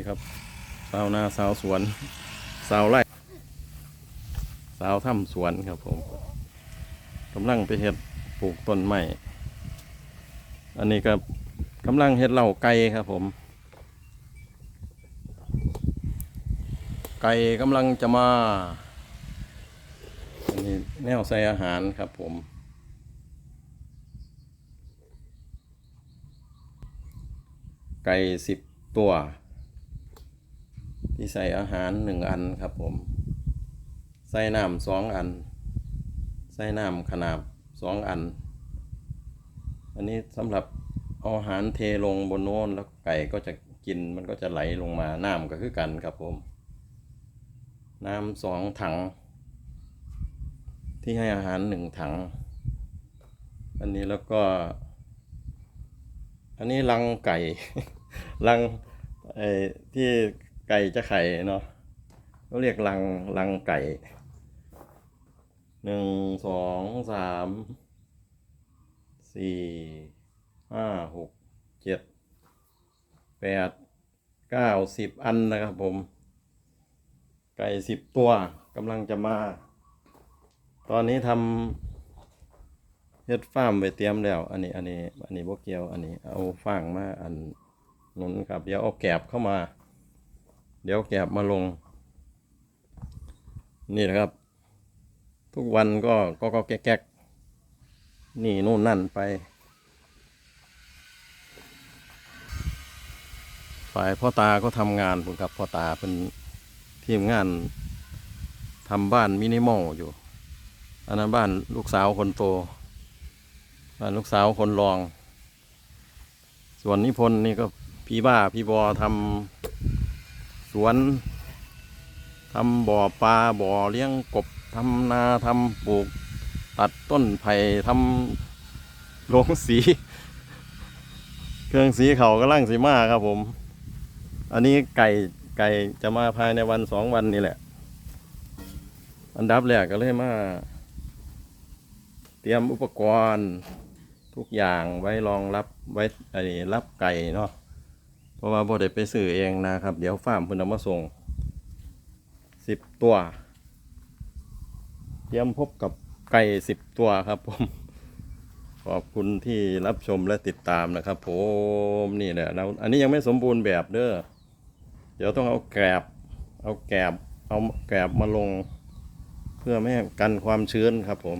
ดีครับสาวนาสาวสวนสาวไร่สาวถ้ำสวนครับผมกำลังไปเฮ็ดปลูกต้นไม้อันนี้ก็กำลังเฮ็ดเหล่าไก่ครับผม ไก่กำลังจะมา อันนี้แนวใส่อาหารครับผมไก่สิบตัว ที่ใส่อาหารหนึ่งอันครับผม ใส่น้ำสองอัน ใส่น้ำขนาบสองอัน อันนี้สำหรับเอาอาหารเทลงบนโน้นแล้วไก่ก็จะกินมันก็จะไหลลงมาน้ำก็คือกันครับผม น้ำสองถัง ที่ให้อาหารหนึ่งถัง อันนี้แล้วก็ อันนี้รังไก่รังไอที่ ไก่จะไข่เนาะเขาเรียกรังรังไก่หนึ่งสองสามสี่ห้าหกเจ็ดแปดเก้าสิบอันนะครับผม ไก่สิบตัวกำลังจะมา ตอนนี้ทำเฮ็ดฟาร์มไว้เตรียมแล้ว อันนี้อันนี้ อันนี้บ่เกียว อันนี้เอาฟางมาอันหนุนครับเดี๋ยวเอาแกบเข้ามา เดี๋ยวแกบมาลง นี่นะครับ ทุกวันก็ก็ก็แก๊กนี่นู่นนั่นไป ฝ่ายพ่อตาก็ทำงานผมกับพ่อตาเป็นทีมงานทำบ้านมินิมอลอยู่ อันนั้นบ้านลูกสาวคนโต บ้านลูกสาวคนรอง ส่วนนิพนธ์นี่ก็พี่บ้าพี่บอทำ สวนทำบ่อปลาบ่อเลี้ยงกบทำนาทำปลูก ตัดต้นไผ่ทำโรงสี เครื่องสีเขากำลังสีมาครับผม อันนี้ไก่ไก่จะมาภายในวันสองวันนี่แหละ อันดับแรกก็เลยมา เตรียมอุปกรณ์ทุกอย่างไว้รองรับไว้ไอ้รับไก่เนาะ เพราะว่าบ่ได้ไปซื้อเองนะครับ เดี๋ยวฟาร์มเพิ่นเอามาส่งสิบตัวเตรียมพบกับไก่สิบตัวครับผม ขอบคุณที่รับชมและติดตามนะครับ ผมนี่แหละแล้วอันนี้ยังไม่สมบูรณ์แบบเด้อเดี๋ยวต้องเอาแกลบเอาแกลบเอาแกลบมาลง เพื่อไม่ให้กันความชื้นครับผม